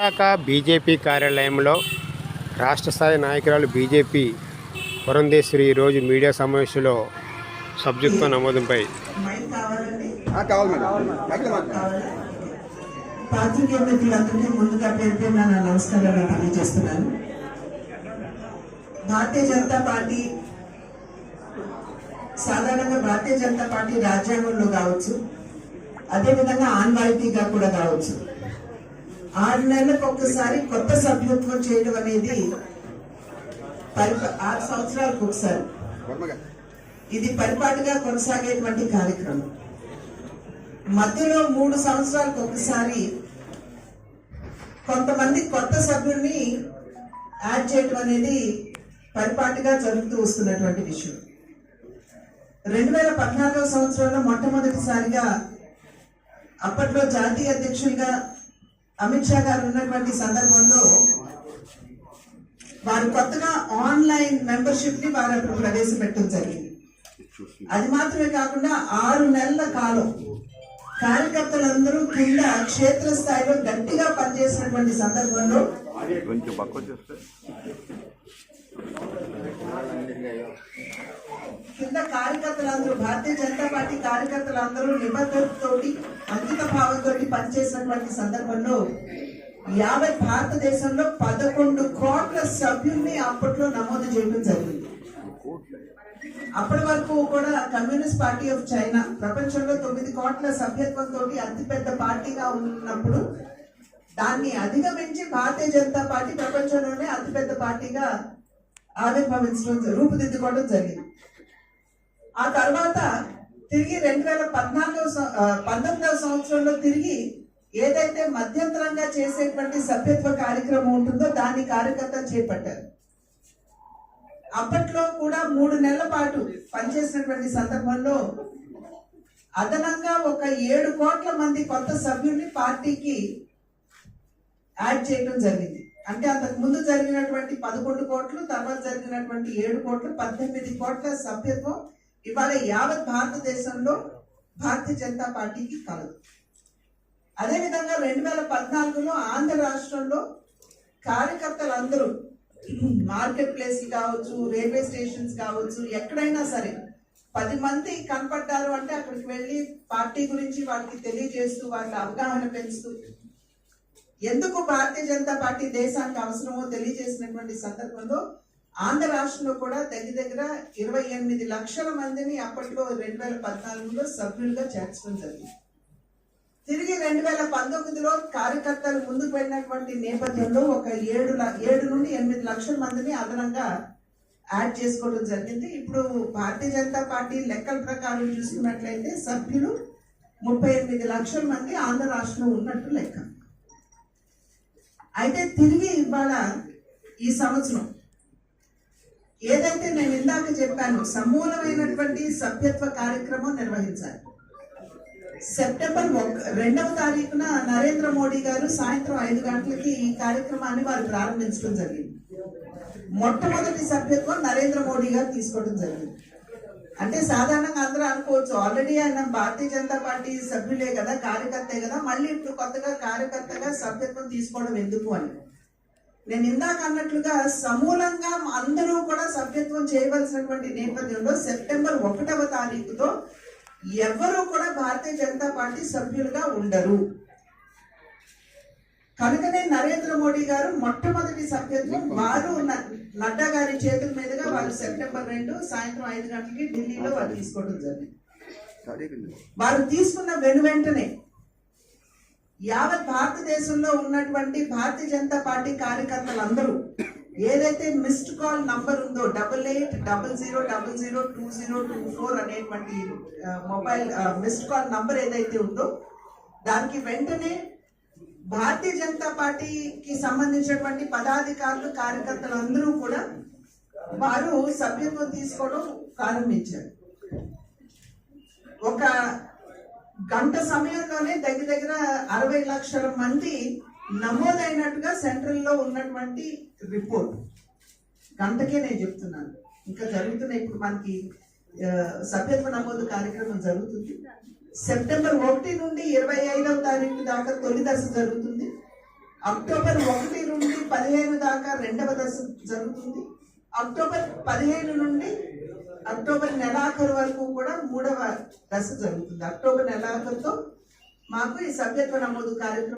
Visakha BJP కార్యాలయంలో రాష్ట్ర స్థాయి నాయకురాలు బీజేపీ పురంధేశ్వరి ఈరోజు మీడియా సమావేశంలో సభ్యత్వ నమోదుపై. పాత్రికేయ మిత్రులందరికీ ముందుగా పేరు పేరున నా నమస్కారాలు తెలియజేస్తున్నాను భారతీయ జనతా పార్టీ సాధారణంగా భారతీయ జనతా పార్టీ రాజ్యాంగంలో కావచ్చు అదేవిధంగా ఆన్వాయితీగా కూడా కావచ్చు. ఆరు నెలలకు ఒక్కసారి కొత్త సభ్యత్వం చేయడం అనేది ఆరు సంవత్సరాలకు ఒకసారి. ఇది పరిపాటిగా కొనసాగేటువంటి కార్యక్రమం. మధ్యలో మూడు సంవత్సరాలకు ఒకసారి కొంతమంది కొత్త సభ్యుల్ని యాడ్ చేయడం అనేది పరిపాటిగా జరుగుతూ వస్తున్నటువంటి విషయం. రెండు వేల పద్నాలుగవ సంవత్సరంలో మొట్టమొదటిసారిగా అప్పట్లో జాతీయ అధ్యక్షులుగా అమిత్ షా గారు ఉన్నటువంటి సందర్భంలో వారు కొత్తగా ఆన్లైన్ మెంబర్షిప్ని వారు అప్పుడు ప్రవేశపెట్టడం జరిగింది. అది మాత్రమే కాకుండా ఆరు నెలల కాలం కార్యకర్తలందరూ కింద క్షేత్రస్థాయిలో గట్టిగా పనిచేసినటువంటి సందర్భంలో కార్యకర్తలందరూ భారతీయ జనతా పార్టీ కార్యకర్తలందరూ నిబద్ధతతోటి అంకిత భావంతో పనిచేసినటువంటి సందర్భంలో యాభై భారతదేశంలో పదకొండు కోట్ల సభ్యుల్ని అప్పట్లో నమోదు చేయడం జరిగింది. అప్పటి వరకు కూడా కమ్యూనిస్ట్ పార్టీ ఆఫ్ చైనా ప్రపంచంలో తొమ్మిది కోట్ల సభ్యత్వంతో అతిపెద్ద పార్టీగా ఉన్నప్పుడు దాన్ని అధిగమించి భారతీయ జనతా పార్టీ ప్రపంచంలోనే అతిపెద్ద పార్టీగా ఆవిర్భవించడం రూపుదిద్దుకోవడం జరిగింది. ఆ తర్వాత తిరిగి రెండు వేల పద్నాలుగవ పంతొమ్మిదవ సంవత్సరంలో తిరిగి ఏదైతే మధ్యంతరంగా చేసేటువంటి సభ్యత్వ కార్యక్రమం ఉంటుందో దాన్ని కార్యకర్తలు చేపట్టారు. అప్పట్లో కూడా మూడు నెలల పాటు పనిచేసినటువంటి సందర్భంలో అదనంగా ఒక ఏడు కోట్ల మంది కొత్త సభ్యుల్ని పార్టీకి యాడ్ చేయడం జరిగింది. అంటే అంతకు ముందు జరిగినటువంటి పదకొండు కోట్లు తర్వాత జరిగినటువంటి ఏడు కోట్లు పద్దెనిమిది కోట్ల సభ్యత్వం ఇవాళ యావత్ భారతదేశంలో భారతీయ జనతా పార్టీకి కలదు. అదేవిధంగా రెండు వేల పద్నాలుగులో ఆంధ్ర రాష్ట్రంలో కార్యకర్తలందరూ మార్కెట్ ప్లేస్ కావచ్చు రైల్వే స్టేషన్స్ కావచ్చు ఎక్కడైనా సరే పది మంది కనపడ్డారు అంటే అక్కడికి వెళ్ళి పార్టీ గురించి వాళ్ళకి తెలియజేస్తూ వాళ్ళ అవగాహన పెంచుతూ ఎందుకు భారతీయ జనతా పార్టీ దేశానికి అవసరమో తెలియజేసినటువంటి సందర్భంలో ఆంధ్ర రాష్ట్రంలో కూడా దగ్గర దగ్గర ఇరవై ఎనిమిది లక్షల మందిని అప్పట్లో రెండు వేల పద్నాలుగులో సభ్యులుగా చేర్చడం జరిగింది. తిరిగి రెండు వేల పంతొమ్మిదిలో కార్యకర్తలు ముందుకు వెళ్ళినటువంటి నేపథ్యంలో ఒక ఏడు ఏడు నుండి ఎనిమిది లక్షల మందిని అదనంగా యాడ్ చేసుకోవడం జరిగింది. ఇప్పుడు భారతీయ జనతా పార్టీ లెక్కల ప్రకారం చూసుకున్నట్లయితే సభ్యులు ముప్పై ఎనిమిది లక్షల మంది ఆంధ్ర రాష్ట్రంలో ఉన్నట్టు లెక్క. అయితే తిరిగి ఇవాళ ఈ సంవత్సరం ఏదైతే నేను ఇందాక చెప్పాను సమూలమైనటువంటి సభ్యత్వ కార్యక్రమం నిర్వహించాలి. సెప్టెంబర్ ఒక రెండవ తారీఖున నరేంద్ర మోడీ గారు సాయంత్రం ఐదు గంటలకి ఈ కార్యక్రమాన్ని వారు ప్రారంభించడం జరిగింది. మొట్టమొదటి సభ్యత్వం నరేంద్ర మోడీ గారు తీసుకోవడం జరిగింది. అంటే సాధారణంగా అందరూ అనుకోవచ్చు ఆల్రెడీ ఆయన భారతీయ జనతా పార్టీ సభ్యులే కదా కార్యకర్తే కదా మళ్ళీ ఇప్పుడు కొత్తగా కార్యకర్తగా సభ్యత్వం తీసుకోవడం ఎందుకు అని. నేను ఇందాక అన్నట్లుగా సమూలంగా అందరూ కూడా సభ్యత్వం చేయవలసినటువంటి నేపథ్యంలో సెప్టెంబర్ ఒకటవ తారీఖుతో ఎవరు కూడా భారతీయ జనతా పార్టీ సభ్యులుగా ఉండరు. కనుకనే నరేంద్ర మోడీ గారు మొట్టమొదటి సభ్యత్వం వారు నడ్డా గారి చేతుల మీదుగా వారు సెప్టెంబర్ రెండు సాయంత్రం ఐదు గంటలకి ఢిల్లీలో వారు తీసుకోవడం జరిగింది. వారు తీసుకున్న వెను వెంటనే యావత్ భారతదేశంలో ఉన్నటువంటి భారతీయ జనతా పార్టీ కార్యకర్తలందరూ ఏదైతే మిస్డ్ కాల్ నంబర్ ఉందో double eight double zero double zero two zero two four అనేటువంటి మొబైల్ మిస్డ్ కాల్ నంబర్ ఏదైతే ఉందో దానికి వెంటనే భారతీయ జనతా పార్టీకి సంబంధించినటువంటి పదాధికారులు కార్యకర్తలు అందరూ కూడా వారు సభ్యత్వం తీసుకోవడం ప్రారంభించారు. ఒక గంట సమయంలోనే దగ్గర దగ్గర అరవై లక్షల మంది నమోదైనట్టుగా సెంట్రల్లో ఉన్నటువంటి రిపోర్ట్. గంటకే నేను చెప్తున్నాను. ఇంకా జరుగుతున్నాయి. ఇప్పుడు మనకి సభ్యత్వ నమోదు కార్యక్రమం జరుగుతుంది. సెప్టెంబర్ ఒకటి నుండి ఇరవై ఐదవ తారీఖు దాకా తొలి దశ జరుగుతుంది. అక్టోబర్ ఒకటి నుండి పదిహేను దాకా రెండవ దశ జరుగుతుంది. అక్టోబర్ పదిహేను నుండి అక్టోబర్ నెలాఖరు వరకు కూడా మూడవ దశ జరుగుతుంది. అక్టోబర్ నెలాఖరుతో మాకు ఈ సభ్యత్వ నమోదు కార్యక్రమం